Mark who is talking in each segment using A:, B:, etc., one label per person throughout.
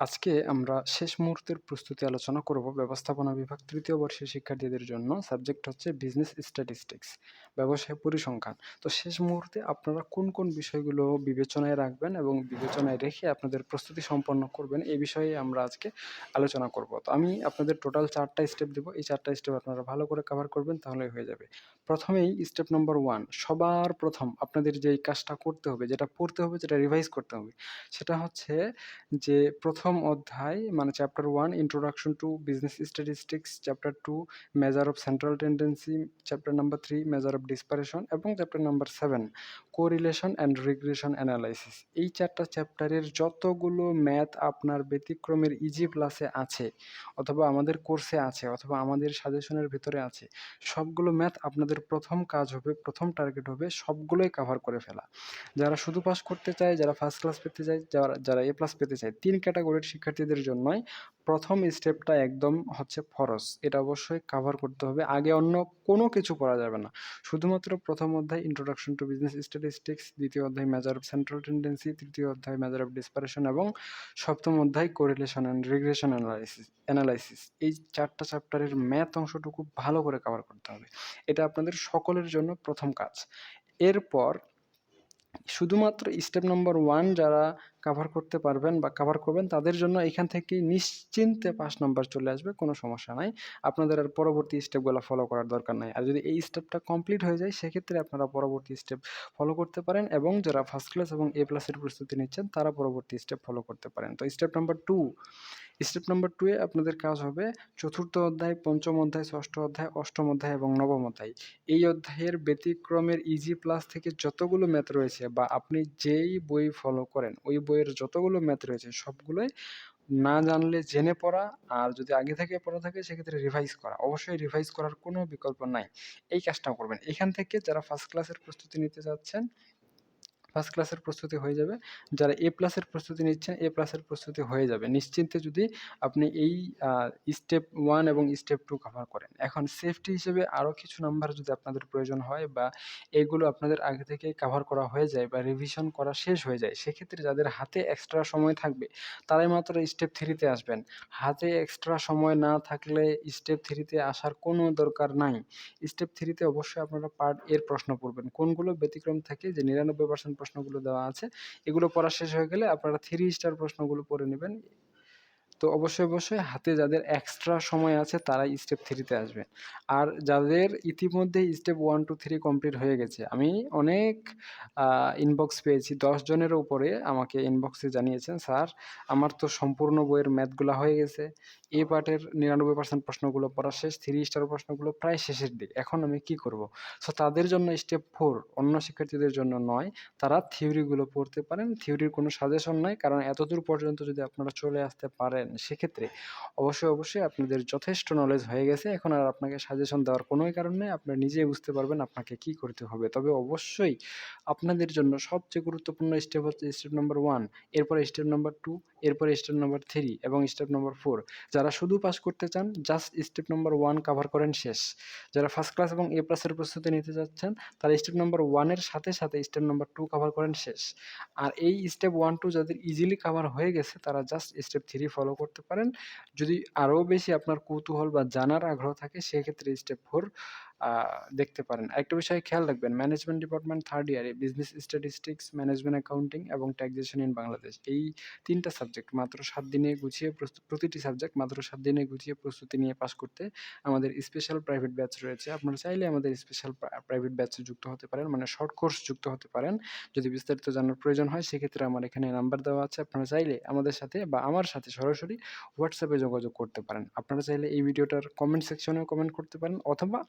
A: আজকে আমরা শেষ মুহূর্তের প্রস্তুতি আলোচনা করব ব্যবস্থাপনা বিভাগ তৃতীয় বর্ষের শিক্ষার্থীদের জন্য। সাবজেক্ট হচ্ছে বিজনেস স্ট্যাটিস্টিক্স ব্যবসায় পরিসংখ্যান। তো শেষ মুহূর্তে আপনারা কোন কোন বিষয়গুলো বিবেচনায় রাখবেন এবং বিবেচনায় রেখে আপনাদের প্রস্তুতি সম্পন্ন করবেন এই বিষয়ে আমরা আজকে আলোচনা করব। তো আমি আপনাদের টোটাল চারটা স্টেপ দেবো। এই চারটা স্টেপ আপনারা ভালো করে কভার করবেন তাহলে হয়ে যাবে। প্রথমেই স্টেপ নম্বর ওয়ান সবার প্রথম আপনাদের যেই কাজটা করতে হবে, যেটা পড়তে হবে, যেটা রিভাইজ করতে হবে, সেটা হচ্ছে যে প্রথম অধ্যায় মানে chapter one introduction to business statistics chapter two measure of central tendency chapter number three measure of dispersion এবং chapter number seven correlation and regression analysis এই চারটা চ্যাপ্টারের যতগুলো ম্যাথ আপনার ব্যতিক্রমের ইজি প্লাসে আছে, অথবা আমাদের কোর্সে আছে, অথবা আমাদের সাজেশনের ভিতরে আছে, সবগুলো ম্যাথ আপনাদের প্রথম কাজ হবে, প্রথম টার্গেট হবে সবগুলোই কাভার করে ফেলা। যারা শুধু পাস করতে চায়, যারা ফার্স্ট ক্লাস পেতে চায়, যারা যারা এ প্লাস পেতে চায়, তিন ক্যাটাগরির শিক্ষার্থীদের জন্যই প্রথম স্টেপটা একদম হচ্ছে ফরস এটা অবশ্যই কাভার করতে হবে। আগে অন্য কোনো কিছু করা যাবে না। শুধুমাত্র প্রথম অধ্যায় ইন্ট্রোডাকশন টু বিজনেস স্ট্যাটিস্টিক্স দ্বিতীয় অধ্যায় মেজার অফ সেন্ট্রাল টেন্ডেন্সি তৃতীয় অধ্যায় মেজার অফ ডিসপারেশন এবং সপ্তম অধ্যায় correlation and regression analysis analysis এই চারটা চ্যাপ্টারের ম্যাথ অংশটুকু ভালো করে কভার করতে হবে। এটা আপনাদের সকলের জন্য প্রথম কাজ। এরপর শুধুমাত্র স্টেপ নম্বর ওয়ান যারা কাভার করতে পারবেন বা কাভার করবেন, তাদের জন্য এখান থেকে নিশ্চিন্তে পাঁচ নম্বর চলে আসবে, কোনো সমস্যা নাই। আপনাদের আর পরবর্তী স্টেপগুলো ফলো করার দরকার নাই। আর যদি এই স্টেপটা কমপ্লিট হয়ে যায়, সেক্ষেত্রে আপনারা পরবর্তী স্টেপ ফলো করতে পারেন এবং যারা ফার্স্ট ক্লাস এবং এ প্লাসের প্রস্তুতি নিচ্ছেন, তারা পরবর্তী স্টেপ ফলো করতে পারেন। তো step number two step number টুয়ে আপনাদের কাজ হবে চতুর্থ অধ্যায়, পঞ্চম অধ্যায়, ষষ্ঠ অধ্যায়, অষ্টম অধ্যায় এবং নবম অধ্যায়। এই অধ্যায়ের ব্যতিক্রমের ইজি প্লাস থেকে যতগুলো ম্যাথ রয়েছে বা আপনি যেই বই ফলো করেন, ওই বইয়ের যতগুলো ম্যাথ রয়েছে সবগুলোই না জানলে জেনে পড়া আর যদি আগে থেকে পড়া থাকে সেক্ষেত্রে রিভাইজ করা। অবশ্যই রিভাইজ করার কোনো বিকল্প নাই। এই কাজটা করবেন। এখান থেকে যারা ফার্স্ট ক্লাসের প্রস্তুতি নিতে যাচ্ছেন ফার্স্ট ক্লাসের প্রস্তুতি হয়ে যাবে। যারা এ প্লাসের প্রস্তুতি নিচ্ছেন এ প্লাসের প্রস্তুতি হয়ে যাবে। নিশ্চিন্তে যদি আপনি এই স্টেপ ওয়ান এবং স্টেপ টু কভার করেন। এখন সেফটি হিসেবে আরও কিছু নাম্বার যদি আপনাদের প্রয়োজন হয় বা এগুলো আপনাদের আগে থেকে কাভার করা হয়ে যায় বা রিভিশন করা শেষ হয়ে যায়, সেক্ষেত্রে যাদের হাতে এক্সট্রা সময় থাকবে, তারাই মাত্র স্টেপ থ্রিতে আসবেন। হাতে এক্সট্রা সময় না থাকলে স্টেপ থ্রিতে আসার কোনো দরকার নাই। স্টেপ থ্রিতে অবশ্যই আপনারা পার্ট এর প্রশ্ন পড়বেন। কোনগুলো ব্যতিক্রম থাকে যে নিরানব্বই পার্সেন্ট প্রশ্নগুলো দেওয়া আছে। এগুলো পড়া শেষ হয়ে গেলে আপনারা থ্রি স্টার প্রশ্নগুলো পড়ে নেবেন। তো অবশ্যই অবশ্যই হাতে যাদের এক্সট্রা সময় আছে তারাই স্টেপ থ্রিতে আসবে। আর যাদের ইতিমধ্যে step one two three complete হয়ে গেছে, আমি অনেক ইনবক্স পেয়েছি। দশ জনের উপরে আমাকে ইনবক্সে জানিয়েছেন, স্যার, আমার তো সম্পূর্ণ বইয়ের ম্যাথগুলো হয়ে গেছে। এ পার্টের নিরানব্বই পার্সেন্ট প্রশ্নগুলো পড়া শেষ থ্রি স্টার প্রশ্নগুলো প্রায় শেষের দিক। এখন আমি কি করব? সো তাদের জন্য স্টেপ ফোর অন্য শিক্ষার্থীদের জন্য নয়। তারা থিওরিগুলো পড়তে পারেন। থিওরির কোনো সাজেশন নাই, কারণ এতদূর পর্যন্ত যদি আপনারা চলে আসতে পারেন সেক্ষেত্রে অবশ্যই অবশ্যই আপনাদের যথেষ্ট নলেজ হয়ে গেছে। এখন আর আপনাকে সাজেশন দেওয়ার কোনোই কারণ নেই। আপনারা নিজেই বুঝতে পারবেন আপনাকে কি করতে হবে। তবে অবশ্যই আপনাদের জন্য সবচেয়ে গুরুত্বপূর্ণ স্টেপ হচ্ছে স্টেপ নম্বর ওয়ান এরপরে স্টেপ নম্বর টু এরপরে স্টেপ নাম্বার থ্রি এবং স্টেপ নম্বর ফোর যারা শুধু পাস করতে চান just step number one cover করেন শেষ। যারা ফার্স্ট ক্লাস এবং এ প্লাসের প্রস্তুতি নিতে যাচ্ছেন, তারা স্টেপ নাম্বার ওয়ানের সাথে সাথে স্টেপ নাম্বার টু কাভার করেন শেষ। আর এই স্টেপ ওয়ান টু যাদের ইজিলি কাভার হয়ে গেছে, তারা জাস্ট স্টেপ থ্রি ফলো করতে পারেন। যদি আরও বেশি আপনার কৌতূহল বা জানার আগ্রহ থাকে, সেক্ষেত্রে স্টেপ ফোর দেখতে পারেন। একটা বিষয়ে খেয়াল রাখবেন ম্যানেজমেন্ট ডিপার্টমেন্ট থার্ড ইয়ারে বিজনেস স্ট্যাটিস্টিক্স ম্যানেজমেন্ট অ্যাকাউন্টিং এবং ট্যাক্সেশন ইন বাংলাদেশ এই তিনটা সাবজেক্ট মাত্র সাত দিনে গুছিয়ে প্রতিটি সাবজেক্ট মাত্র সাত দিনে গুছিয়ে প্রস্তুতি নিয়ে পাস করতে আমাদের স্পেশাল প্রাইভেট ব্যাচ রয়েছে। আপনারা চাইলে আমাদের স্পেশাল প্রাইভেট ব্যাচে যুক্ত হতে পারেন মানে শর্ট কোর্স যুক্ত হতে পারেন। যদি বিস্তারিত জানার প্রয়োজন হয়, সেক্ষেত্রে আমার এখানে নাম্বার দেওয়া আছে। আপনারা চাইলে আমাদের সাথে বা আমার সাথে সরাসরি হোয়াটসঅ্যাপে যোগাযোগ করতে পারেন। আপনারা চাইলে এই ভিডিওটার কমেন্ট সেকশনেও কমেন্ট করতে পারেন অথবা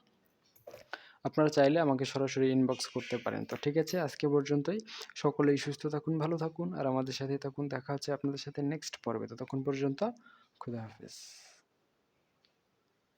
A: আপনারা চাইলে আমাকে সরাসরি ইনবক্স করতে পারেন। তো ঠিক আছে, আজকে পর্যন্তই। সকলেই সুস্থ থাকুন, ভালো থাকুন, আর আমাদের সাথে থাকুন। দেখা হচ্ছে আপনাদের সাথে নেক্সট পর্বে। তো তখন পর্যন্ত, খুদা হাফিজ।